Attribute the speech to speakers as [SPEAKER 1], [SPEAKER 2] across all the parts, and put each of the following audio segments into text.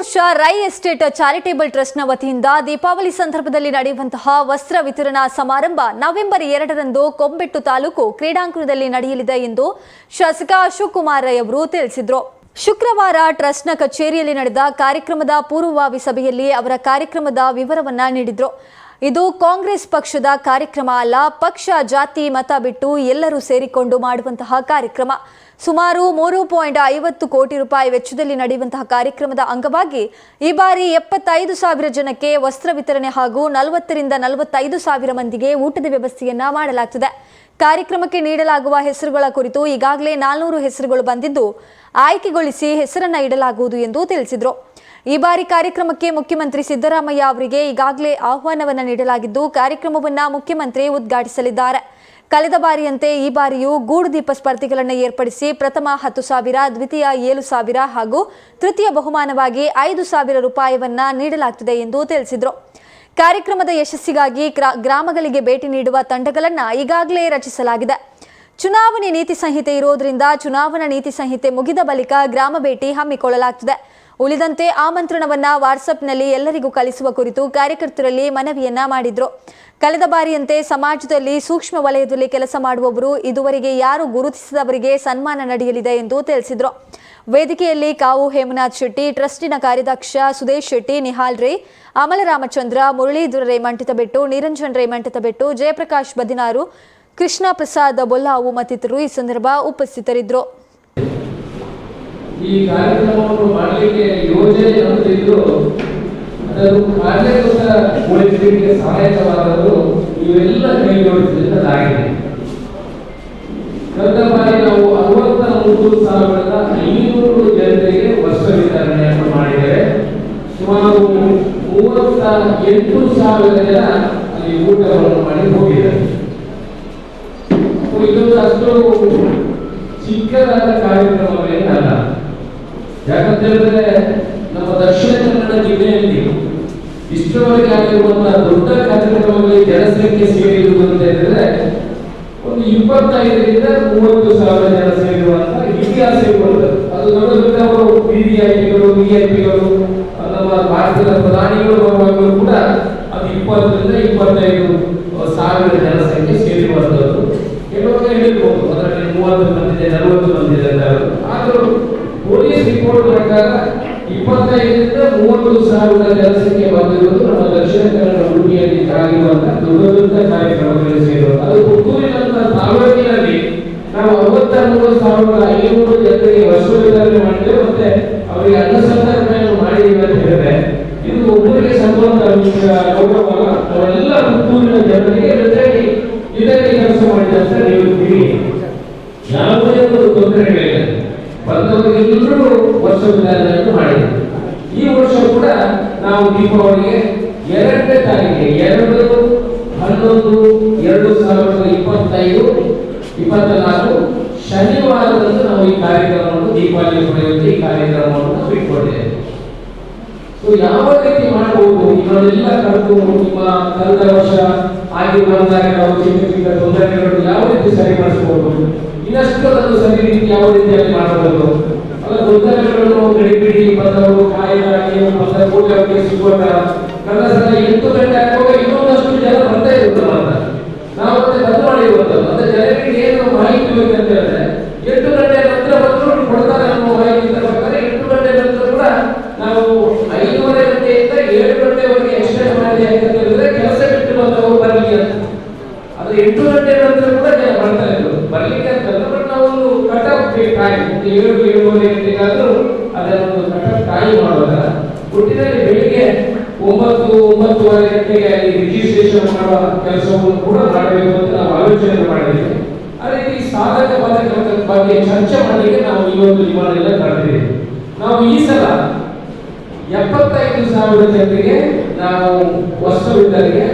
[SPEAKER 1] ವರ್ಷ Rai estate charitable ಟ್ರಸ್ಟ್ನ ವತಿಯಿಂದ ದೀಪಾವಳಿ ಸಂದರ್ಭದಲ್ಲಿ ನಡೆಯುವಂತಹ ವಸ್ತ್ರ ವಿತರಣಾ ಸಮಾರಂಭ ನವೆಂಬರ್ ಎರಡರಂದು ಕೊಂಬೆಟ್ಟು ತಾಲೂಕು ಕ್ರೀಡಾಂಗಣದಲ್ಲಿ ನಡೆಯಲಿದೆ ಎಂದು ಶಾಸಕ ಅಶೋಕ್ ಕುಮಾರ್ ರೈ ಅವರು ತಿಳಿಸಿದರು. ಶುಕ್ರವಾರ ಟ್ರಸ್ಟ್ನ ಕಚೇರಿಯಲ್ಲಿ ನಡೆದ ಕಾರ್ಯಕ್ರಮದ ಪೂರ್ವಭಾವಿ ಸಭೆಯಲ್ಲಿ ಅವರ ಕಾರ್ಯಕ್ರಮದ ವಿವರವನ್ನ ನೀಡಿದರು. ಇದು ಕಾಂಗ್ರೆಸ್ ಪಕ್ಷದ ಕಾರ್ಯಕ್ರಮ ಅಲ್ಲ, ಪಕ್ಷ, ಜಾತಿ, ಮತ ಬಿಟ್ಟು ಎಲ್ಲರೂ ಸೇರಿಕೊಂಡು ಮಾಡುವಂತಹ ಕಾರ್ಯಕ್ರಮ. ಸುಮಾರು ಮೂರು ಪಾಯಿಂಟ್ ಐವತ್ತು ಕೋಟಿ ರೂಪಾಯಿ ವೆಚ್ಚದಲ್ಲಿ ನಡೆಯುವಂತಹ ಕಾರ್ಯಕ್ರಮದ ಅಂಗವಾಗಿ ಈ ಬಾರಿ ಎಪ್ಪತ್ತೈದು ಸಾವಿರ ಜನಕ್ಕೆ ವಸ್ತ್ರ ವಿತರಣೆ ಹಾಗೂ ನಲವತ್ತರಿಂದ ನಲವತ್ತೈದು ಸಾವಿರ ಮಂದಿಗೆ ಊಟದ ವ್ಯವಸ್ಥೆಯನ್ನ ಮಾಡಲಾಗ್ತದೆ. ಕಾರ್ಯಕ್ರಮಕ್ಕೆ ನೀಡಲಾಗುವ ಹೆಸರುಗಳ ಕುರಿತು ಈಗಾಗಲೇ ನಾಲ್ನೂರು ಹೆಸರುಗಳು ಬಂದಿದ್ದು, ಆಯ್ಕೆಗೊಳಿಸಿ ಹೆಸರನ್ನ ಇಡಲಾಗುವುದು ಎಂದು ತಿಳಿಸಿದರು. ಈ ಬಾರಿ ಕಾರ್ಯಕ್ರಮಕ್ಕೆ ಮುಖ್ಯಮಂತ್ರಿ ಸಿದ್ದರಾಮಯ್ಯ ಅವರಿಗೆ ಈಗಾಗಲೇ ಆಹ್ವಾನವನ್ನು ನೀಡಲಾಗಿದ್ದು, ಕಾರ್ಯಕ್ರಮವನ್ನು ಮುಖ್ಯಮಂತ್ರಿ ಉದ್ಘಾಟಿಸಲಿದ್ದಾರೆ. ಕಳೆದ ಬಾರಿಯಂತೆ ಈ ಬಾರಿಯೂ ಗೂಡು ದೀಪ ಸ್ಪರ್ಧೆಗಳನ್ನು ಏರ್ಪಡಿಸಿ ಪ್ರಥಮ ಹತ್ತು ಸಾವಿರ, ದ್ವಿತೀಯ ಏಳು ಸಾವಿರ ಹಾಗೂ ತೃತೀಯ ಬಹುಮಾನವಾಗಿ ಐದು ಸಾವಿರ ರೂಪಾಯಿಯನ್ನು ನೀಡಲಾಗುತ್ತಿದೆ ಎಂದು ತಿಳಿಸಿದರು. ಕಾರ್ಯಕ್ರಮದ ಯಶಸ್ಸಿಗಾಗಿ ಗ್ರಾ- ಗ್ರಾಮಗಳಿಗೆ ಭೇಟಿ ನೀಡುವ ತಂಡಗಳನ್ನು ಈಗಾಗಲೇ ರಚಿಸಲಾಗಿದೆ. ಚುನಾವಣೆ ನೀತಿ ಸಂಹಿತೆ ಇರೋದ್ರಿಂದ ಚುನಾವಣಾ ನೀತಿ ಸಂಹಿತೆ ಮುಗಿದ ಬಳಿಕ ಗ್ರಾಮ ಭೇಟಿ ಹಮ್ಮಿಕೊಳ್ಳಲಾಗುತ್ತಿದೆ ಉಳಿದಂತೆ ಆಮಂತ್ರಣವನ್ನ ವಾಟ್ಸಪ್ನಲ್ಲಿ ಎಲ್ಲರಿಗೂ ಕಳಿಸುವ ಕುರಿತು ಕಾರ್ಯಕರ್ತರಲ್ಲಿ ಮನವಿಯನ್ನ ಮಾಡಿದ್ರು. ಕಳೆದ ಬಾರಿಯಂತೆ ಸಮಾಜದಲ್ಲಿ ಸೂಕ್ಷ್ಮ ವಲಯದಲ್ಲಿ ಕೆಲಸ ಮಾಡುವವರು ಇದುವರೆಗೆ ಯಾರು ಗುರುತಿಸಿದವರಿಗೆ ಸನ್ಮಾನ ನಡೆಯಲಿದೆ ಎಂದು ತಿಳಿಸಿದರು. ವೇದಿಕೆಯಲ್ಲಿ ಕಾವು ಹೇಮನಾಥ್ ಶೆಟ್ಟಿ, ಟ್ರಸ್ಟಿನ ಕಾರ್ಯದಕ್ಷ ಸುದೇಶ್ ಶೆಟ್ಟಿ, ನಿಹಾಲ್ ರೈ ಅಮಲರಾಮಚಂದ್ರ ಮುರಳೀಧರ ರೈ ಮಂಟಿತಬೆಟ್ಟು ನಿರಂಜನ್ ರೈ ಮಂಟಿತಬೆಟ್ಟು ಜಯಪ್ರಕಾಶ್ ಬದಿನಾರು, ಕೃಷ್ಣ ಪ್ರಸಾದ್ ಬೊಲ್ಲಾವು ಮತ್ತಿತರರು ಈ ಸಂದರ್ಭ ಉಪಸ್ಥಿತರಿದ್ದರು
[SPEAKER 2] ಈ ಕಾರ್ಯಕ್ರಮವನ್ನು ಮಾಡಲಿಕ್ಕೆ ಯೋಜನೆ ಅಂತಿದ್ದು ಅದನ್ನು ಉಳಿಸಲಿಕ್ಕೆ ಸಹಾಯಕವಾದದ್ದು ಇವೆಲ್ಲ ಕೈಗೊಳಿಸಿದ್ದಾಗಿದೆ ಕಳೆದ ಬಾರಿ ನಾವು ಅರವತ್ತ ಮೂರು ಸಾವಿರದ ಐನೂರು ಜನರಿಗೆ ವಸ್ತ್ರ ವಿತರಣೆಯನ್ನು ಮಾಡಿದ್ದೇವೆ. ಸುಮಾರು ಮೂವತ್ತ ಎಂಟು ಸಾವಿರ ಜನ ಅಲ್ಲಿ ಊಟವನ್ನು ಮಾಡಿ ಹೋಗಿದ್ದಾರೆ. ಇದು ಅಷ್ಟು ಚಿಕ್ಕದಾದ ಕಾರ್ಯಕ್ರಮವೇನಲ್ಲ ಯಾಕಂತ ಹೇಳಿದ್ರೆ ದಕ್ಷಿಣ ಕನ್ನಡ ಜಿಲ್ಲೆಯಲ್ಲಿ ಇಷ್ಟರವರೆಗೆ ಆಗಿರುವಂತಹ ದೊಡ್ಡ ಕಾರ್ಯಕ್ರಮಗಳಲ್ಲಿ ಜನಸಂಖ್ಯೆ ಸೇರಿರುವುದು ಅಂತ ಹೇಳಿದ್ರೆ ಒಂದು ಇಪ್ಪತ್ತೈದರಿಂದ ಮೂವತ್ತು ಸಾವಿರ ಜನ ಸೇರಿರುವಂತಹ ಇತಿಹಾಸ ಅದು ದೊಡ್ಡ ದೊಡ್ಡವರು ವಿವಿಐಪಿಗಳು ವಿಐಪಿಗಳು ನಮ್ಮ ಭಾರತದ ಪ್ರಧಾನಿಗಳು ಕೂಡ ಅದು ಇಪ್ಪತ್ತರಿಂದ ಇಪ್ಪತ್ತೈದು ಗೌರವಲ್ಲ ಅವರೆಲ್ಲ ಪುತ್ತೂರಿನ ಜನರಿಗೆ ಜೊತೆಗೆ ಇದರಲ್ಲಿ ಕೆಲಸ ಮಾಡಿದಂತೆ ನೀವು ತಿಳಿ ಯಾವುದೇ ಒಂದು ತೊಂದರೆಗಳಿಲ್ಲ ಬಂದವರಿಗೆಲ್ಲರೂ ವರ್ಷ ವಿಧಾನವನ್ನು ಮಾಡಿದೆ ಈ ವರ್ಷ ಕೂಡ ನಾವು ದೀಪಾವಳಿಗೆ ಎರಡನೇ ತಾರೀಕಿಗೆ ಎರಡು, ಹನ್ನೊಂದು, ಎರಡು ಸಾವಿರದ ಇಪ್ಪತ್ತೈದು ಇಪ್ಪತ್ತ ನಾಲ್ಕು ಶನಿವಾರದಂದು ನಾವು ಈ ಕಾರ್ಯಕ್ರಮವನ್ನು, ದೀಪಾವಳಿ ಪಡೆಯುವಂತೆ ಈ ಕಾರ್ಯಕ್ರಮವನ್ನು ನಾವು ಯಾವ ರೀತಿ ಮಾಡಬಹುದು ಇವನ್ನೆಲ್ಲ ಕರೆದು ನಿಮ್ಮ ಕಳೆದ ವರ್ಷ ಆಗಿರುವಂತಹ ಬಂದಾಗ ನಾವು ಚಿಕ್ಕ ತೊಂದರೆಗಳು ಯಾವ ರೀತಿ ಸರಿಪಡಿಸಬಹುದು ಇನ್ನಷ್ಟು ಅದನ್ನು ಸರಿ ರೀತಿ ಯಾವ ರೀತಿಯಲ್ಲಿ ಮಾಡಬಹುದು? ಅಲ್ಲ, ತೊಂದರೆಗಳನ್ನು ಗಡಿಬಿಡಿ ಬಂದವರು ಕಾಯಿಲಾಗಿ ಬಂದ ಅವರಿಗೆ ಸಿಗುವಾಗ ಕಳೆದ ಸಲ ಎಂಟು ಗಂಟೆ ಆಗುವಾಗ ಇನ್ನೊಂದಷ್ಟು ಜನ ಬರ್ತಾ ಇರುತ್ತಲ್ಲ. ನಾವು ಮತ್ತೆ ಬಂದ್ ಮಾಡಿರುವಂಥದ್ದು ಅಂದ್ರೆ ಜನರಿಗೆ ಏನು ಮಾಹಿತಿ ಬೇಕಂತ ಹೇಳಿದ್ರೆ ಎಂಟು ಗಂಟೆ ನಂತರ ಬಂದ್ರು ಕೊಡ್ತಾರೆ ಅನ್ನೋ ಮಾಹಿತಿ ಇದ್ದ ಪ್ರಕಾರ ಎಂಟು ಗಂಟೆ ನಂತರ ಕೂಡ ನಾವು ಐದೂವರೆ ಗಂಟೆಯಿಂದ ಏಳು ಗಂಟೆವರೆಗೆ ಎಕ್ಸ್ಟೆಂಡ್ ಮಾಡಿ ಯಾಕಂತ ಹೇಳಿದ್ರೆ ಕೆಲಸ ಬಿಟ್ಟು ಬಂದವರು ಬರಲಿ ಅಂತ ಅದು ಎಂಟು ಗಂಟೆ ನಂತರ ಕೂಡ ಜನ ಬರ್ತಾ ಇದ್ರು ಬರ್ಲಿಕ್ಕೆ ಅಂತಲ್ಲ ಬಟ್ ನಾವು ಒಂದು ಕಟ್ ಆಫ್ ಟೈಮ್ ಒಂದು ಏಳು ಏಳುವರೆ ಗಂಟೆಗಾದ್ರೂ ಅದನ್ನೊಂದು ಕಟ್ ಆಫ್ ಟೈಮ್ ಮಾಡುವಾಗ ಒಟ್ಟಿನಲ್ಲಿ ಬೆಳಿಗ್ಗೆ ಒಂಬತ್ತು ಒಂಬತ್ತುವರೆ ಗಂಟೆಗೆ ಅಲ್ಲಿ ರಿಜಿಸ್ಟ್ರೇಷನ್ ಮಾಡುವ ಕೆಲಸವನ್ನು ಕೂಡ ಮಾಡಬೇಕು ಅಂತ ನಾವು ಆಲೋಚನೆ ಮಾಡಿದ್ದೀವಿ ಆ ರೀತಿ ಸಾಧಕ ಬಾಧಕಗಳ ಬಗ್ಗೆ ಚರ್ಚೆ ಮಾಡಲಿಕ್ಕೆ ನಾವು ಈ ಒಂದು ನಿಮ್ಮನ್ನೆಲ್ಲ ಕರೆದಿದ್ದೀವಿ ನಾವು ಈ ಸಲ ಎಪ್ಪತ್ತೈದು ಸಾವಿರ ಜನರಿಗೆ ನಾವು ವಸ್ತು ವಿತರಣೆಗೆ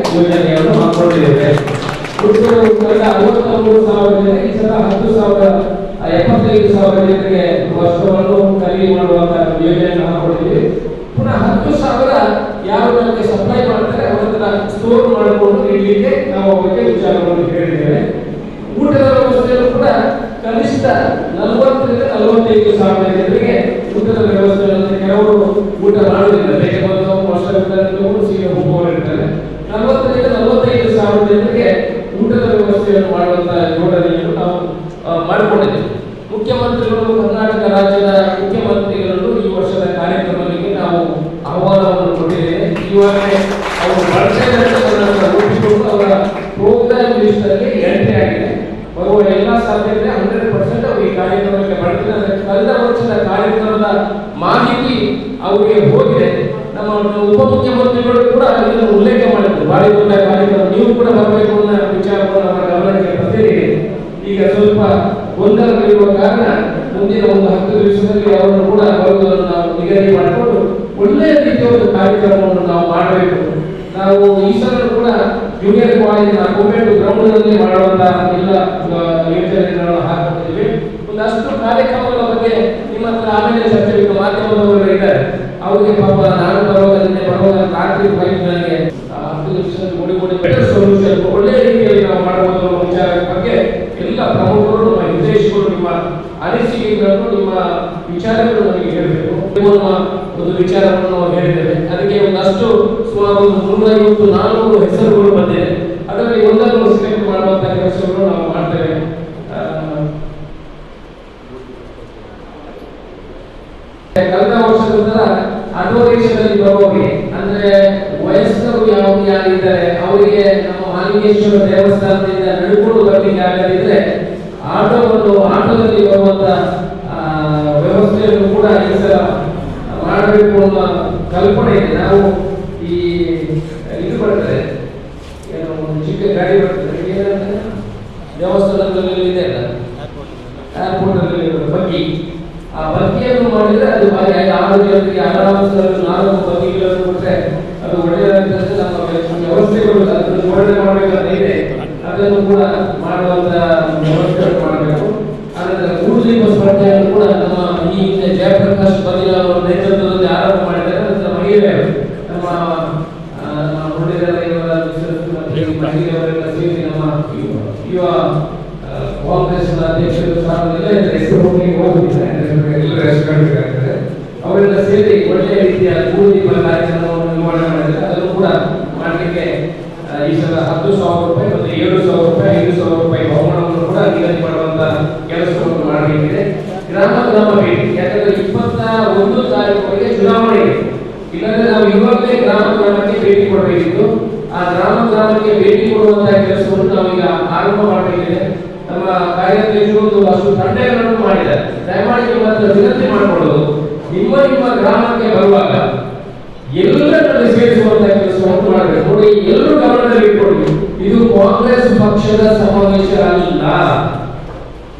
[SPEAKER 2] ಕಳೆದ ಅರವತ್ತೊಂಬತ್ತು ಸಾವಿರ ಜನ ಈ ಸಲ ಹತ್ತು ಸಾವಿರ ಎಪ್ಪತ್ತೈದು ಸಾವಿರ ಜನರಿಗೆ ವಸ್ತುವನ್ನು ಖರೀದಿ ಮಾಡುವಂತಹ ಯೋಜನೆಯನ್ನು ಹಾಕೊಂಡಿದ್ದೀವಿ ಪುನಃ ಹತ್ತು ಸಾವಿರ ಯಾರು ನಮಗೆ ಸಪ್ಲೈ ಮಾಡ್ತಾರೆ ಅವರನ್ನ ಸ್ಟೋರ್ ಮಾಡಿಕೊಂಡು ಇಡ್ಲಿಕ್ಕೆ ನಾವು ಅವರಿಗೆ ವಿಚಾರವನ್ನು ಹೇಳಿದ್ದೇವೆ ಊಟದ ವ್ಯವಸ್ಥೆಯನ್ನು ಕೂಡ ಕನಿಷ್ಠ ನಲವತ್ತರಿಂದ ನಲವತ್ತೈದು ಸಾವಿರ ಜನರಿಗೆ ಊಟದ ವ್ಯವಸ್ಥೆ ಇರುತ್ತೆ. ಕೆಲವರು ಊಟ ಮಾಡುವುದಿಲ್ಲ ಬೇಗ ಬಂದು ವರ್ಷ ಸೀರೆ ಹೋಗುವವರು ಇರ್ತಾರೆ ನಲವತ್ತರಿಂದ ನಲವತ್ತೈದು ಸಾವಿರ ಜನರಿಗೆ ಊಟದ ವ್ಯವಸ್ಥೆಯನ್ನು ಮಾಡುವಂತ ಯೋಜನೆಯನ್ನು ನಾವು ಮಾಡಿಕೊಂಡಿದ್ದೇವೆ. ಮುಖ್ಯಮಂತ್ರಿಗಳು ಕರ್ನಾಟಕ ರಾಜ್ಯದ ಮುಖ್ಯಮಂತ್ರಿಗಳನ್ನು ಈ ವರ್ಷದ ಕಾರ್ಯಕ್ರಮದಲ್ಲಿ ನಾವು ಆಹ್ವಾನವನ್ನು ಕೊಟ್ಟಿದ್ದೇವೆ. ಈವಾಗಲೇ ಅವರು ಒಪ್ಪಿಕೊಂಡು ಅವರ ಪ್ರೋಗ್ರಾಮ್ ಲಿಸ್ಟ್ ಅಲ್ಲಿ ಎಂಟ್ರಿ ಆಗಿದೆ. ಬರುವ ಎಲ್ಲ ಸಾಧ್ಯತೆ ಹಂಡ್ರೆಡ್ ಪರ್ಸೆಂಟ್ ಅವರು ಈ ಕಾರ್ಯಕ್ರಮಕ್ಕೆ ಬರ್ತಾರೆ ಕಳೆದ ವರ್ಷದ ಕಾರ್ಯಕ್ರಮದ ಮಾಹಿತಿ ಅವರಿಗೆ ಹೋಗಿದೆ. ನಮ್ಮ ಉಪಮುಖ್ಯಮಂತ್ರಿಗಳು ಕೂಡ ಇದನ್ನು ಉಲ್ಲೇಖ ಮಾಡಿದ್ರು. ಬಾರಿ ದೊಡ್ಡ ಕಾರ್ಯಕ್ರಮ. ನೀವು ಕೂಡ ಬರಬೇಕು ಅನ್ನೋ ವಿಚಾರವನ್ನು ನಮ್ಮ ಗಮನಕ್ಕೆ ಬರ್ತೀರಿ ಈಗ ಸ್ವಲ್ಪ ಗೊಂದಲಗಳಿರುವ ಕಾರಣ ಮುಂದಿನ ಒಂದು ಹತ್ತು ದಿವಸದಲ್ಲಿ ಅವರನ್ನು ಕೂಡ ಬರುವುದನ್ನು ನಾವು ನಿಗದಿ ಮಾಡಿಕೊಂಡು ಒಳ್ಳೆಯ ರೀತಿಯ ಒಂದು ಕಾರ್ಯಕ್ರಮವನ್ನು ನಾವು ಮಾಡಬೇಕು. ನಾವು ಈ ಸಲ ಕೂಡ ಜೂನಿಯರ್ ಕಾಲೇಜಿನ ಕುಂಬೇಟು ಗ್ರೌಂಡ್ನಲ್ಲಿ ಮಾಡುವಂತ ಎಲ್ಲ ಯೋಜನೆಗಳನ್ನು ಹಾಕಿದ್ದೀವಿ ಒಂದಷ್ಟು ಕಾರ್ಯಕ್ರಮಗಳ ಬಗ್ಗೆ ನಿಮ್ಮ ಹತ್ರ ಆಮೇಲೆ ಚರ್ಚೆ ಮಾಧ್ಯಮದವರು ಇದ್ದಾರೆ. ಅವರಿಗೆ ಪಾಪ, ನಾನು ನಿನ್ನೆ ಬರುವಾಗ ರಾತ್ರಿ ಬೈಕ್ ನನಗೆ ಹತ್ತು ನಿಮಿಷ ಓಡಿ ಓಡಿ ಬೆಟರ್ ಸೊಲ್ಯೂಷನ್ ಒಳ್ಳೆಯ ರೀತಿಯಲ್ಲಿ ನಾವು ಮಾಡಬಹುದು ಅನ್ನೋ ವಿಚಾರದ ಬಗ್ಗೆ ಎಲ್ಲ ಪ್ರಮುಖರು ನಮ್ಮ ನಿರ್ದೇಶಕರು ನಿಮ್ಮ ಅನಿಸಿಕೆಗಳನ್ನು ನಿಮ್ಮ ವಿಚಾರಗಳು ನಮಗೆ ಹೇಳಬೇಕು ನಿಮ್ಮ ಒಂದು ವಿಚಾರವನ್ನು ನಾವು ಹೇಳಿದ್ದೇವೆ ಅದಕ್ಕೆ ಒಂದಷ್ಟು ಸುಮಾರು ಒಂದು ಮುನ್ನೂರೈವತ್ತು ನಾನ್ನೂರು ಹೆಸರುಗಳು ಬಂದಿದೆ ಅದರಲ್ಲಿ ಒಂದನ್ನು ಸೆಲೆಕ್ಟ್ ಮಾಡುವಂತ ಕೆಲಸವನ್ನು ನಾವು ಮಾಡ್ತೇವೆ ಆ, ಕಳೆದ ವರ್ಷದ ತರ ಅಡ್ವೊಕೇಶನಲ್ಲಿ ಬರುವವರಿಗೆ ಅಂದ್ರೆ ವಯಸ್ಕರು ಯಾವ ಯಾರಿದ್ದಾರೆ ಅವರಿಗೆ ನಮ್ಮ ಮಾಲಿಂಗೇಶ್ವರ ದೇವಸ್ಥಾನದಿಂದ ನಡ್ಕೊಂಡು ಬರ್ಲಿಕ್ಕೆ ಆಗದಿದ್ರೆ ಆಟೋವನ್ನು ಆಟೋದಲ್ಲಿ ಬರುವಂತ ಆ, ವ್ಯವಸ್ಥೆಯನ್ನು ಕೂಡ ಈ ಸಲ ಮಾಡಬೇಕು ಅನ್ನೋ ಕಲ್ಪನೆ ಇದೆ ನಾವು ಈ ಇದು ಬರ್ತದೆ ಏನೋ ಒಂದು ಚಿಕ್ಕ ಗಾಡಿ ಬರ್ತದೆ ಏನಂತಾರೆ ದೇವಸ್ಥಾನದಲ್ಲಿ ಇದೆ ಅಲ್ಲ ಏರ್ಪೋರ್ಟ್ ಅಲ್ಲಿ ಇರೋದು ಬಗ್ಗಿ ಆ ಬಗ್ಗಿಯನ್ನು ಮಾಡಿದ್ರೆ ಅದು ಬಾರಿ ಐದು ಆರು ಜನರಿಗೆ ಆರಾಮಸೆ ನಾಲ್ಕು ಬಗ್ಗಿಗಳನ್ನು ಕೊಟ್ಟರೆ ಅದು ಒಳ್ಳೆಯದಾಗ್ತದೆ ನಮ್ಮ ವ್ಯವಸ್ಥೆಗಳು ಅದನ್ನು ಜೋಡಣೆ ಮಾಡಬೇಕಂತ ಇದೆ ಅದನ್ನು ಕೂಡ ಮಾಡುವಂತ ವ್ಯವಸ್ಥೆಯನ್ನು ಮಾಡಬೇಕು ಆನಂತರ ಗುರುದೀಪ ಸ್ಪರ್ಧೆಯನ್ನು ಕೂಡ ನಮ್ಮ ಈ ಹಿಂದೆ ಜಯಪ್ರಕಾಶ್ ಬದಿಲ ಅವರ ನೇತೃತ್ವದಲ್ಲಿ ಆರಂಭ ಮಾಡಿದ್ದಾರೆ ನಂತರ ಮಹಿಳೆಯರು ನಮ್ಮ ಆ, ನಮ್ಮ ಮುರಳೀಧರ ಇವರ ಮಿಸಸ್ ಮತ್ತು ಮಹಿಳೆಯರೆಲ್ಲ ಸೇರಿ ನಮ್ಮ ಯುವ- ಯುವ ಆ, ಕಾಂಗ್ರೆಸ್ನ ಅಧ್ಯಕ್ಷರು ಸಹ ಎಲ್ಲ ಇದ್ದಾರೆ. ಹೆಸರು ಹೋಗ್ಲಿಕ್ಕೆ ಹೋಗುದಿಲ್ಲ ಎಲ್ಲರೂ ಹೆಸರುಗಳಿದ್ದಾರೆ ಅವರೆಲ್ಲ ಸೇರಿ ಒಳ್ಳೆಯ ರೀತಿಯ ದೀಪ ಕಾರ್ಯಕ್ರಮವನ್ನು ನಿರ್ವಹಣೆ ಮಾಡಿದ್ದಾರೆ ಅದನ್ನು ಕೂಡ ಮಾಡಲಿಕ್ಕೆ ಆ, ಈ ಸಲ ಹತ್ತು ಸಾವಿರ ರೂಪಾಯಿ ಮತ್ತು ಏಳು ಸಾವಿರ ರೂಪಾಯಿ ಐದು ಸಾವಿರ ರೂಪಾಯಿ ಬಹುಮಾನವನ್ನು ಕೂಡ ನಿಗದಿ ಮಾಡುವಂತ ಕೆಲಸವನ್ನು ಮಾಡಬೇಕಿದೆ. ಗ್ರಾಮ ಗ್ರಾಮ ಭೇಟಿ, ಯಾಕಂದ್ರೆ ಇಪ್ಪತ್ತ ಒಂದು ತಾರೀಕುವರೆಗೆ ಚುನಾವಣೆ ಇದೆ. ಇಲ್ಲಾಂದ್ರೆ ನಾವು ಇವಾಗಲೇ ಗ್ರಾಮ ಗ್ರಾಮಕ್ಕೆ ಭೇಟಿ ಕೊಡಬೇಕಿತ್ತು. ಆ ಗ್ರಾಮ ಗ್ರಾಮಕ್ಕೆ ಭೇಟಿ ಕೊಡುವಂತಹ ಕೆಲಸವನ್ನು ನಾವೀಗ ಆರಂಭ ಮಾಡಬೇಕಿದೆ. ನಮ್ಮ ಒಂದು ಅಷ್ಟು ತಂಡಗಳನ್ನು ಮಾಡಿದ್ದಾರೆ. ದಯಮಾಡಿ ಹತ್ರ ವಿನಂತಿ ಮಾಡಿಕೊಳ್ಳೋದು, ನಿಮ್ಮ ನಿಮ್ಮ ಗ್ರಾಮಕ್ಕೆ ಬರುವಾಗ ಎಲ್ಲರನ್ನು ಸೇರಿಸುವಂತಹ ಕೆಲಸವನ್ನು ಮಾಡಬೇಕು ನೋಡಿ, ಎಲ್ಲರೂ ಗಮನದಲ್ಲಿ ಇಟ್ಕೊಳ್ಳಿ. ಇದು ಕಾಂಗ್ರೆಸ್ ಪಕ್ಷದ ಸಮಾವೇಶ ಅಲ್ಲ.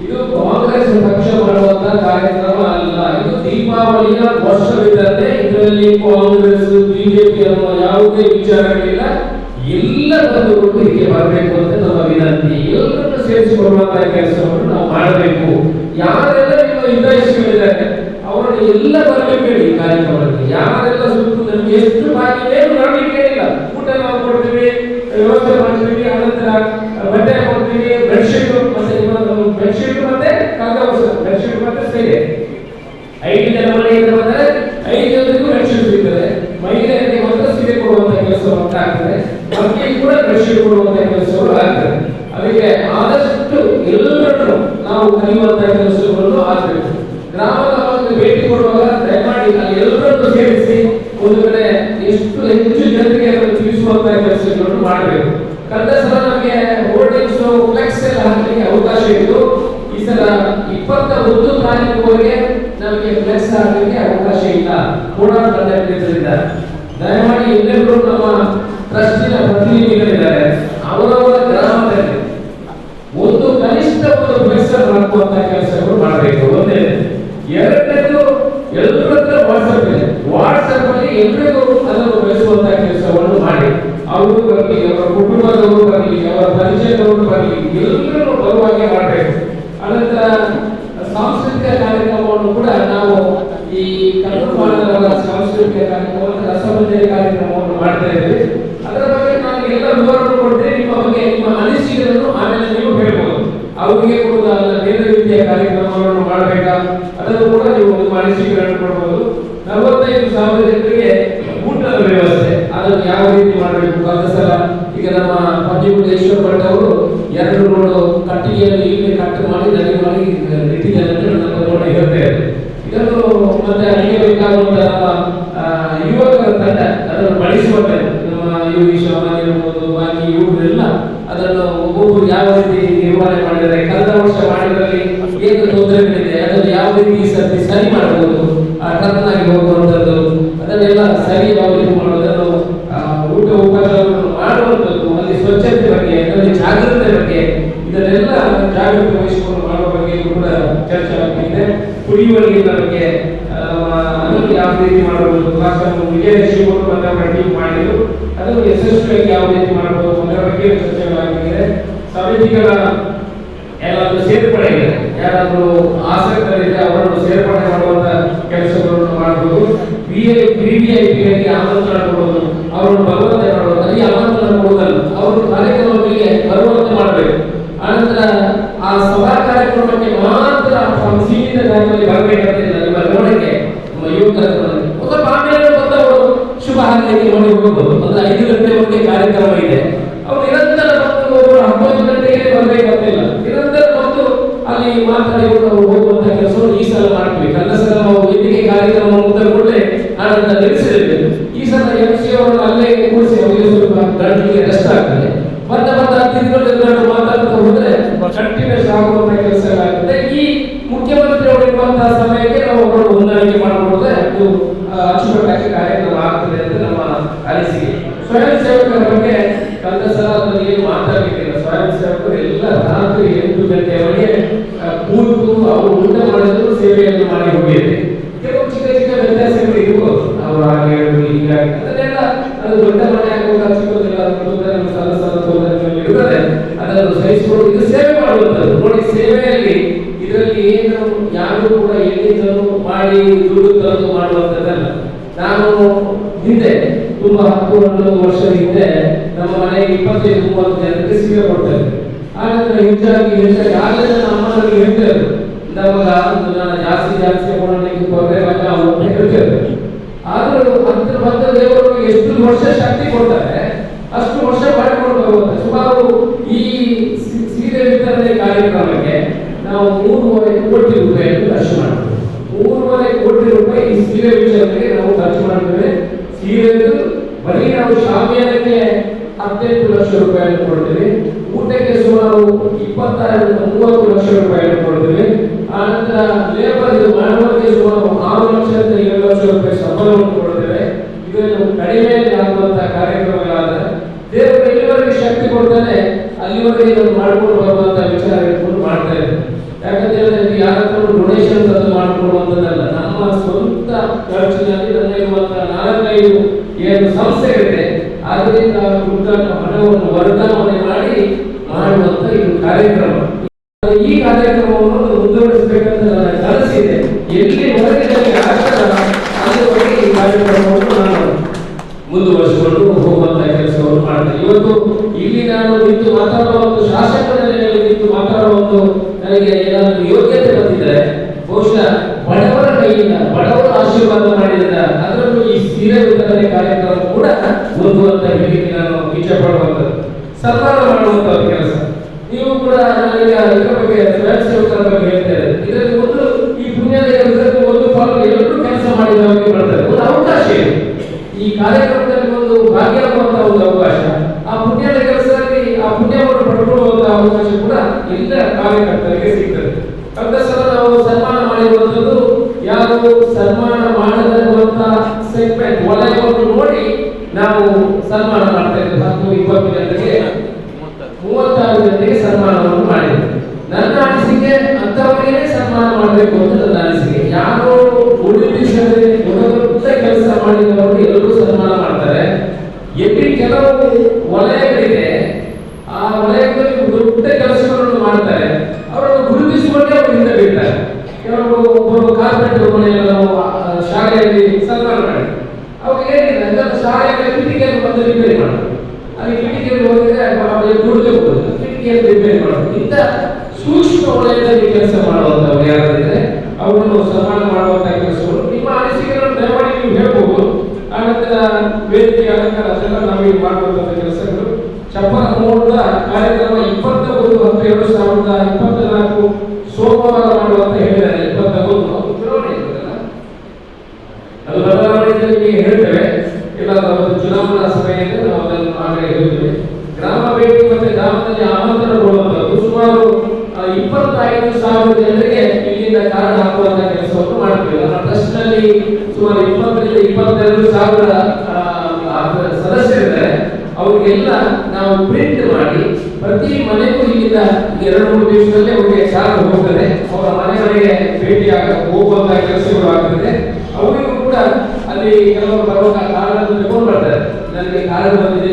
[SPEAKER 2] ಇದು ಕಾಂಗ್ರೆಸ್ ಪಕ್ಷ ಮಾಡುವಂತ ಕಾರ್ಯಕ್ರಮ ಅಲ್ಲ. ಇದು ದೀಪಾವಳಿಯ ವರ್ಷವಿದ್ದಂತೆ ಇದರಲ್ಲಿ ಕಾಂಗ್ರೆಸ್, ಬಿಜೆಪಿ ಅನ್ನುವ ಯಾವುದೇ ವಿಚಾರಗಳಿಲ್ಲ. ಎಲ್ಲ ಬಂಧುಗಳು ಹೀಗೆ ಬರಬೇಕು ಅಂತ ನಮ್ಮ ವಿನಂತಿ. ಎಲ್ಲರನ್ನು ಸೇರಿಸಿಕೊಳ್ಳುವಂತಹ ಕೆಲಸವನ್ನು ನಾವು ಮಾಡಬೇಕು. ಯಾರೆಲ್ಲ ನಿಮ್ಮ ಹಿತೈಷಿಗಳಿದ್ದಾರೆ ಅವರನ್ನು ಎಲ್ಲ ಬರಬೇಕು ಹೇಳಿ ಈ ಕಾರ್ಯಕ್ರಮಕ್ಕೆ ಯಾರೆಲ್ಲ ಸುತ್ತು ನಮ್ಗೆ ಎಷ್ಟು ಬಾಕಿ ಏನು ಮಾಡಲಿಕ್ಕೆ ಇಲ್ಲ ಊಟ ನಾವು ಕೊಡ್ತೀವಿ, ವ್ಯವಸ್ಥೆ ಮಾಡ್ತೀವಿ ಅನಂತರ ಬಟ್ಟೆ ಕೊಡ್ತೀವಿ ಬೆಡ್ಶೀಟ್ ಮತ್ತೆ ಬೆಡ್ಶೀಟ್ ಮತ್ತೆ ಕಾಗದ ಬೆಡ್ಶೀಟ್ ಮತ್ತೆ ಸೀರೆ ಐದು ಜನ ಮನೆಯಿಂದ ಬಂದರೆ ಐದು ಜನರಿಗೂ ಬೆಡ್ಶೀಟ್ ಸಿಗ್ತದೆ ಮಹಿಳೆಯರಿಗೆ ಮಾತ್ರ ಸೀರೆ ಕೊಡುವಂತ ಕೆಲಸ ಅಂತ ಆಗ್ತದೆ ಮಕ್ಕಳಿಗೆ ಕೂಡ ಬೆಡ್ಶೀಟ್ ಕೊಡುವಂತ ಕೆಲಸಗಳು ಆಗ್ತದೆ ಅದಕ್ಕೆ ಆದಷ್ಟು ಎಲ್ಲರನ್ನು ನಾವು ಕಲಿಯುವಂತ ಕೆಲಸಗಳನ್ನು ಆಗಬೇಕು ಗ್ರಾಮದ ಒಂದು ಭೇಟಿ ಕೊಡುವಾಗ ದಯಮಾಡಿ ಅಲ್ಲಿ ಎಲ್ಲರನ್ನು ಸೇರಿಸಿ ಒಂದು ಕಡೆ ಎಷ್ಟು ಹೆಚ್ಚು ಜನರಿಗೆ ಅದನ್ನು ತಿಳಿಸುವಂತ ಕೆಲಸಗಳನ್ನು ಮಾಡಬೇಕು ಕಳೆದ ಸಲ ನಮಗೆ ಹೋರ್ಡಿಂಗ್ಸ್ ಫ್ಲೆಕ್ಸ್ ಎಲ್ಲ ಹಾಕಲಿಕ್ಕೆ ಅವಕಾಶ ಇತ್ತು ಈ ಸಲ ಇಪ್ಪತ್ತ ಒಂದು ತಾರೀಕುವರೆಗೆ ನಮಗೆ ಫ್ಲೆಕ್ಸ್ ಆಗಲಿಕ್ಕೆ ಅವಕಾಶ ಇಲ್ಲ. ಕೂಡ ತಂಡಗಳಿದ್ದಾರೆ ದಯಮಾಡಿ ಎಲ್ಲರೂ ನಮ್ಮ ಟ್ರಸ್ಟಿನ ಪ್ರತಿನಿಧಿಗಳಿದ್ದಾರೆ. ಅವರವರ ಗ್ರಾಮದಲ್ಲಿ ಒಂದು ಕನಿಷ್ಠ ಒಂದು ಫ್ಲೆಕ್ಸ್ ಹಾಕುವಂತ ಕೆಲಸಗಳು ಮಾಡಬೇಕು. ಒಂದೇ, ಎರಡನೇದು ಎಲ್ಲರ ಹತ್ರ ವಾಟ್ಸಪ್ ಇದೆ. ವಾಟ್ಸಪ್ ಅಲ್ಲಿ ಎಲ್ಲರಿಗೂ ಅದನ್ನು ಕೆಲಸವನ್ನು ಮಾಡಿ. ಅವರು ಬರಲಿ, ಅವರ ಕುಟುಂಬದವರು ಬರಲಿ, ಅವರ ಪರಿಚಯದವರು ಬರಲಿ ಎಲ್ಲರೂ ಬರುವಾಗೆ ಮಾಡಬೇಕು. ಅನಂತರ ಸಾಂಸ್ಕೃತಿಕ ಕಾರ್ಯಕ್ರಮವನ್ನು ಕೂಡ ನಾವು ಈ ಕನ್ನಡ ಸಾಂಸ್ಕೃತಿಕ ಕಾರ್ಯಕ್ರಮ ರಸಮಂಜರಿ ಕಾರ್ಯಕ್ರಮವನ್ನು ಮಾಡ್ತಾ ಇದ್ದೀವಿ. ಅದರ ಬಗ್ಗೆ ನಾವು ಎಲ್ಲ ವಿವರವನ್ನು ಕೊಟ್ಟರೆ ನಿಮ್ಮ ಬಗ್ಗೆ ನಿಮ್ಮ ಅನಿಸಿಕೆಗಳನ್ನು ಆಮೇಲೆ ನೀವು ಹೇಳ್ಬೋದು. ಅವರಿಗೆ ಕೂಡ ಬೇರೆ ರೀತಿಯ ಕಾರ್ಯಕ್ರಮಗಳನ್ನು ಮಾಡಬೇಕಾ? ಅದನ್ನು ಕೂಡ ನೀವು ನಿಮ್ಮ ಅನಿಸಿಕೆಗಳನ್ನು ಕೊಡ್ಬೋದು. ನಲವತ್ತೈದು ಸಾವಿರ ಜನರಿಗೆ ಊಟದ ವ್ಯವಸ್ಥೆ. ಅದನ್ನು ಯಾವ ರೀತಿ ಮಾಡಬೇಕು? ಕಳೆದ ಸಲ ಈಗ ನಮ್ಮ ಪಂಚಗುಂಡ ಈಶ್ವರ ಭಟ್ ಅವರು ಎರಡು ಕಟ್ಟಿಗೆಯನ್ನು ಇಲ್ಲಿ ಕಟ್ ಮಾಡಿ ನನಗೆ ಮಾಡಿ ಮತ್ತೆ ಅದಕ್ಕೆ ಯುವಕ ನಮ್ಮ ತಂಡ ಅದನ್ನು ಬಳಸುವಂತೆ ನಮ್ಮ ಯೋಗೀಶ್ ಇರ್ಬೋದು ಬಾಕಿ ಇವರೆಲ್ಲ ಅದನ್ನು ಒಬ್ಬೊಬ್ಬರು ಯಾವ ರೀತಿ ನಿರ್ವಹಣೆ ಮಾಡಿದ್ದಾರೆ, ಕಳೆದ ವರ್ಷ ಮಾಡಿದ್ರಲ್ಲಿ ಏನು ತೊಂದರೆಗಳಿದೆ, ಅದನ್ನು ಯಾವ ರೀತಿ ಈ ಸರ್ತಿ ಸರಿ ಮಾಡಬಹುದು, ಆ, ಕರ್ತನಾಗಿ ಹೋಗುವಂಥದ್ದು, ಅದನ್ನೆಲ್ಲ ಸರಿ ಯಾವ ರೀತಿ ಊಟ ಉಪಕರಣವನ್ನು ಮಾಡುವಂಥದ್ದು, ಅಲ್ಲಿ ಸ್ವಚ್ಛತೆ ಬಗ್ಗೆ, ಅದರಲ್ಲಿ ಜಾಗೃತೆ ಬಗ್ಗೆ, ಇದನ್ನೆಲ್ಲ ಜಾಗೃತಿ ವಹಿಸಿಕೊಂಡು ಮಾಡುವ ಬಗ್ಗೆ ಕೂಡ ಚರ್ಚೆ ಆಗ್ತಿದೆ. ಕುಡಿಯುವ ನೀರಿನ ಬಗ್ಗೆ ಅದನ್ನು ಯಾವ ರೀತಿ ಮಾಡಬಹುದು ಭಾಷಣ ವಿಜಯಲಕ್ಷ್ಮಿ ಮತ್ತು ಟೀಮ್ ಮಾಡಿದ್ರು. ಅದನ್ನು ಯಶಸ್ವಿಯಾಗಿ ಯಾವ ರೀತಿ ಮಾಡಬಹುದು ಅದರ ಬಗ್ಗೆ ಚರ್ಚೆಗಳಾಗಿದೆ ಸಮಿತಿಗಳ ಯಾರಾದ್ರೂ ಸೇರ್ಪಡೆ ಯಾರಾದರೂ ಆಸಕ್ತರಿದ್ರೆ ಅವರನ್ನು ಸೇರ್ಪಡೆ ಮಾಡುವಂತ ಕೆಲಸಗಳನ್ನು ಮಾಡಬಹುದು V I V V I ಆಗಿ ಆಮಂತ್ರಣ ಕೊಡೋದು. ಅವರನ್ನು ಬರುವಂತೆ ಮಾಡೋದು ಅಲ್ಲಿ ಆಮಂತ್ರಣ ಕೊಡುವುದಲ್ಲ. ಅವರು ಕಾರ್ಯಕ್ರಮಗಳಿಗೆ ಬರುವಂತೆ ಮಾಡಬೇಕು. ಆನಂತರ ಆ ಸಭಾ ಕಾರ್ಯಕ್ರಮಕ್ಕೆ ಮಾತ್ರ ಸೀಮಿತ ಟೈಮಲ್ಲಿ ಬರಬೇಕಂತಿಲ್ಲ ಮಾಡುವಂಥದ್ದಲ್ಲ. ನಾನು ಹಿಂದೆ ತುಂಬಾ ಹತ್ತು ಹನ್ನೊಂದು ವರ್ಷ ಹಿಂದೆ ನಮ್ಮ ಮನೆಗೆ ಇಪ್ಪತ್ತೈದು, ಮೂವತ್ತು ಜನಕ್ಕೆ ಸೀರೆ ಕೊಡ್ತಾರೆ ಆನಂತರ ಹೆಚ್ಚಾಗಿ ಹೆಚ್ಚಾಗಿ ಆಗಲೇ ನನ್ನ ಹೇಳ್ತಾರೆ ನಾನು ಜಾಸ್ತಿ ಜಾಸ್ತಿ ಮಾಡಲಿಕ್ಕೆ ತೊಂದರೆ ಬಂದ ಅಂತ ಹೇಳ್ತಾರೆ ಆದ್ರೂ ದೇವರು ಎಷ್ಟು ವರ್ಷ ಶಕ್ತಿ ಕೊಡ್ತಾರೆ, ಅಷ್ಟು ವರ್ಷ ಮಾಡಿಕೊಂಡು ಸುಮಾರು ಈ ಸೀರೆ ವಿತರಣೆ ಕಾರ್ಯಕ್ರಮಕ್ಕೆ ನಾವು ಮೂರುವರೆ ಕೋಟಿ ರೂಪಾಯಿಯನ್ನು ಖರ್ಚು ಮಾಡ್ತೀವಿ. ಮೂರುವರೆ ಕೋಟಿ ರೂಪಾಯಿ ಈ ಸೀರೆ ವಿಚಾರಕ್ಕೆ ನಾವು ಖರ್ಚು ಮಾಡಿದ್ದೇವೆ. ಸೀರೆದು ಬರೀ ನಾವು ಶಾಮಿಯಾನಕ್ಕೆ ಹದಿನೆಂಟು ಲಕ್ಷ ರೂಪಾಯಿಯನ್ನು ಕೊಡ್ತೇವೆ. ಊಟಕ್ಕೆ ಸುಮಾರು ಇಪ್ಪತ್ತಾರರಿಂದ ಮೂವತ್ತು ಲಕ್ಷ ರೂಪಾಯಿಯನ್ನು ಕೊಡ್ತೇವೆ. ಆನಂತರ ಲೇಬರ್ ಮಾಡುವವರಿಗೆ ಸುಮಾರು ಆರು ಲಕ್ಷದಿಂದ ಏಳು ಲಕ್ಷ ರೂಪಾಯಿ ಸಂಬಳವನ್ನು ಕೊಡ್ತೇವೆ. ಇದನ್ನು ಕಡಿಮೆ ಆಗುವಂತಹ ಕಾರ್ಯಕ್ರಮಗಳಾದ ದೇವರು ಎಲ್ಲಿವರೆಗೆ ಶಕ್ತಿ ಕೊಡ್ತಾನೆ, ಅಲ್ಲಿವರೆಗೆ ಇದನ್ನು ಮಾಡ್ಕೊಂಡು ಬರುವಂತ ವಿಚಾರ ಇಟ್ಕೊಂಡು ಮಾಡ್ತಾ ಇದ್ದೇವೆ ಯಾಕಂತ ಹೇಳಿದ್ರೆ ಇದು ಯಾರ ಡೊನೇಷನ್ ಅದು ಮಾಡಿಕೊಡುವಂಥದ್ದಲ್ಲ ನಮ್ಮ ಸ್ವಂತ ಖರ್ಚಿನಲ್ಲಿ ನನ್ನ ಇರುವಂತಹ ನಾಲ್ಕೈದು ಏನು ಅದರಿಂದ ಹಣವನ್ನು ವರ್ಗಾವಣೆ ಮಾಡಿ ಮಾಡುವಂತ ಇದು ಕಾರ್ಯಕ್ರಮ. ಈ ಕಾರ್ಯಕ್ರಮವನ್ನು ಮುಂದುವರಿಸಬೇಕಂತ ನನ್ನ ಕನಸಿದೆ ಎಲ್ಲಿ ನನಗೆ ಆಗ್ತದ ಅಲ್ಲಿವರೆಗೆ ಈ ಕಾರ್ಯಕ್ರಮವನ್ನು ನಾನು ಮುಂದುವರಿಸಿಕೊಂಡು ಕೆಲಸವನ್ನು ಮಾಡ್ತೇನೆ. ಇವತ್ತು ಇಲ್ಲಿ ನಾನು ನಿಂತು ಮಾತಾಡುವ ಒಂದು ಶಾಸಕರ ಈ ಕಾರ್ಯಕ್ರಮ ಕೂಡ ಒಂದು ಅಂತ ಹೇಳಿಕ್ಕೆ ನಾನು ಇಚ್ಛೆ ಪಡುವಂಥದ್ದು ಸರ್ಕಾರ ಮಾಡುವಂತ ಕೆಲಸ. ನೀವು ಕೂಡ ನನಗೆ ಇದರ ಬಗ್ಗೆ ಸ್ವಯಂ ಸೇವಕರ ಬಗ್ಗೆ ಹೇಳ್ತಾರೆ ಇದರಲ್ಲಿ ಒಂದು ಈ ಪುಣ್ಯದ ಒಂದು ಪಾಲು ಎಲ್ಲರೂ ಕೆಲಸ ಮಾಡಿದವರಿಗೆ ಬರ್ತಾರೆ ಒಂದು ಅವಕಾಶ ಇದೆ. ಈ ಕಾರ್ಯಕ್ರಮದಲ್ಲಿ ಒಂದು ಭಾಗಿಯಾಗುವಂತಹ ಒಂದು ಅವಕಾಶ. ಆ ಪುಣ್ಯದ ಕೆಲಸದಲ್ಲಿ ಆ ಪುಣ್ಯವನ್ನು ಪಡ್ಕೊಳ್ಳುವಂತಹ ಅವಕಾಶ ಕೂಡ ಎಲ್ಲ ಕಾರ್ಯಕರ್ತರಿಗೆ ಸಿಗ್ತದೆ. ಅಂತ ಸಲ ನಾವು ಸನ್ಮಾನ ಮಾಡಿರುವಂಥದ್ದು ಯಾರು ಸನ್ಮಾನ ಮಾಡದಿರುವಂತಹ ನಾವು ಸನ್ಮಾನ ಮಾಡ್ತಾ ಇದ್ದೇವೆ ಹತ್ತು ಇಪ್ಪತ್ತು ಜನರಿಗೆ ಮೂವತ್ತಾರು ಜನರಿಗೆ ಸನ್ಮಾನವನ್ನು ಮಾಡಿದೆ ನನ್ನ ಅನಿಸಿಕೆ ಅಂತವರಿಗೆ ಸನ್ಮಾನ ಮಾಡಬೇಕು ಅಂತ ನನ್ನ ಅನಿಸಿಕೆ ಯಾರು ಉಳಿದಿಸದೆ ದೊಡ್ಡ ಕೆಲಸ ಮಾಡಿದವರು ಎಲ್ಲರೂ ಸನ್ಮಾನ ಮಾಡ್ತಾರೆ ಎಲ್ಲಿ ಕೆಲವು ವಲಯಗಳಿದೆ ಆ ವಲಯಗಳಲ್ಲಿ ದೊಡ್ಡ ಕೆಲಸಗಳನ್ನು ಮಾಡ್ತಾರೆ ಅವರನ್ನು ಗುರುತಿಸಿಕೊಂಡೇ ಅವರು ಹಿಂದೆ ಬೀಳ್ತಾರೆ ಕೆಲವರು ಒಬ್ಬರು ಕಾರ್ಪೆಂಟರ್ ಮನೆಯಲ್ಲಿ ನಾವು ಆ, ಶಾಲೆಯಲ್ಲಿ ಸನ್ಮಾನ ಮಾಡಿ ಅವ್ರಿಗೆ ಏನಿಲ್ಲ ಅದನ್ನು ಶಾಲೆಯಲ್ಲಿ ಕಿಟಿಕಿಯನ್ನು ಬಂದು ರಿಪೇರಿ ಮಾಡೋದು ಅಲ್ಲಿ ಕಿಟಿಕಿಯಲ್ಲಿ ಹೋಗಿದ್ರೆ ಅವರಿಗೆ ದುಡ್ಡು ಇಂಥ ಸೂಕ್ಷ್ಮ ವಲಯದಲ್ಲಿ ಕೆಲಸ ಮಾಡುವಂತವ್ರು ಯಾರಿದ್ರೆ ಅವರನ್ನು ಸನ್ಮಾನ ಮಾಡುವಂತಹ ಕೆಲಸಗಳು. ನಿಮ್ಮ ಅನಿಸಿಕೆಗಳನ್ನು ದಯಮಾಡಿ ನೀವು ಹೇಳ್ಬೋದು. ಆನಂತರ ವೇದಿಕೆ ಅಲಂಕಾರ ಅದೆಲ್ಲ ನಾವೀಗ ಮಾಡುವಂತ ಕೆಲಸಗಳು. ಚಪ್ಪರ ಮೋಡದ ಕಾರ್ಯಕ್ರಮ ಇಪ್ಪತ್ತ ಒಂದು ಎರಡು ಸಾವಿರದ ಇಪ್ಪತ್ತ ನಾಲ್ಕು ಸೋಮವಾರ ಮಾಡುವಂತ ಹೇಳಿದ್ದಾರೆ. ಇಪ್ಪತ್ತ ಒಂದು ಅದು ಹೇಳ್ತೇವೆ. ಭೇಟಿ ಮತ್ತೆ ಗ್ರಾಮದಲ್ಲಿ ಆಮಂತ್ರಣ ಕೊಡುವಂಥದ್ದು ಸುಮಾರು ಇಪ್ಪತ್ತೈದು ಸಾವಿರ ಜನರಿಗೆ ಇಲ್ಲಿಂದ ಕಾರಣ ಹಾಕುವಂತ ಕೆಲಸವನ್ನು ಮಾಡ್ತೀವಿ. ನಮ್ಮ ಟ್ರಸ್ಟ್ನಲ್ಲಿ ಸುಮಾರು ಇಪ್ಪತ್ತರಿಂದ ಇಪ್ಪತ್ತೆರಡು ಸಾವಿರ ಸದಸ್ಯರಿದ್ದಾರೆ. ಅವ್ರಿಗೆಲ್ಲ ನಾವು ಪ್ರಿಂಟ್ ಮಾಡಿ ಪ್ರತಿ ಮನೆಗೂ ಇಲ್ಲಿಂದ ಎರಡು ಮೂರು ದಿವಸದಲ್ಲಿ ಅವರಿಗೆ ಕಾರ್ಡ್ ಹೋಗ್ತದೆ. ಅವರ ಮನೆ ಮನೆಗೆ ಭೇಟಿ ಆಗ ಹೋಗುವಂತ ಕೆಲಸಗಳು ಆಗ್ತದೆ. ಅವರಿಗೂ ಕೂಡ ಅಲ್ಲಿ ಕೆಲವರು ಬರುವಾಗ ಕಾರಣ ತಗೊಂಡು ಬರ್ತಾರೆ ನನಗೆ ಕಾರಣ ಬಂದಿದೆ